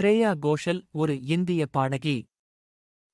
ஸ்ரேயா கோஷல் ஒரு இந்திய பாடகி.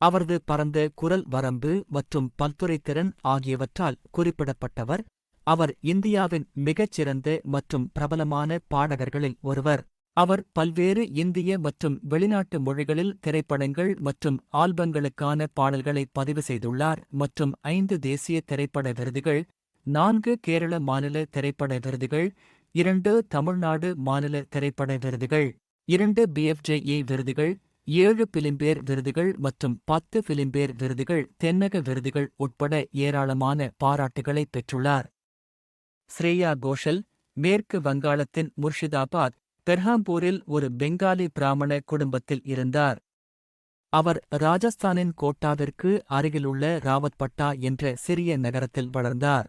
அவரது பரந்த குரல் வரம்பு மற்றும் பல்துறைத்திறன் ஆகியவற்றால் குறிப்பிடப்பட்டவர். அவர் இந்தியாவின் மிகச்சிறந்த மற்றும் பிரபலமான பாடகர்களில் ஒருவர். அவர் பல்வேறு இந்திய மற்றும் வெளிநாட்டு மொழிகளில் திரைப்படங்கள் மற்றும் ஆல்பங்களுக்கான பாடல்களை பதிவு செய்துள்ளார் மற்றும் ஐந்து தேசிய திரைப்பட விருதுகள் நான்கு கேரள மாநில திரைப்பட விருதுகள் இரண்டு தமிழ்நாடு மாநில திரைப்பட விருதுகள். இரண்டு பிஎஃப்ஜேஏ விருதுகள் ஏழு பிலிம்பேர் விருதுகள் மற்றும் பத்து பிலிம்பேர் விருதுகள் தென்னக விருதுகள் உட்பட ஏராளமான பாராட்டுகளை பெற்றுள்ளார். ஸ்ரேயா கோஷல் மேற்கு வங்காளத்தின் முர்ஷிதாபாத் பெர்ஹாம்பூரில் ஒரு பெங்காலி பிராமண குடும்பத்தில் இருந்தார். அவர் ராஜஸ்தானின் கோட்டாவிற்கு அருகிலுள்ள ராவத்பட்டா என்ற சிறிய நகரத்தில் வளர்ந்தார்.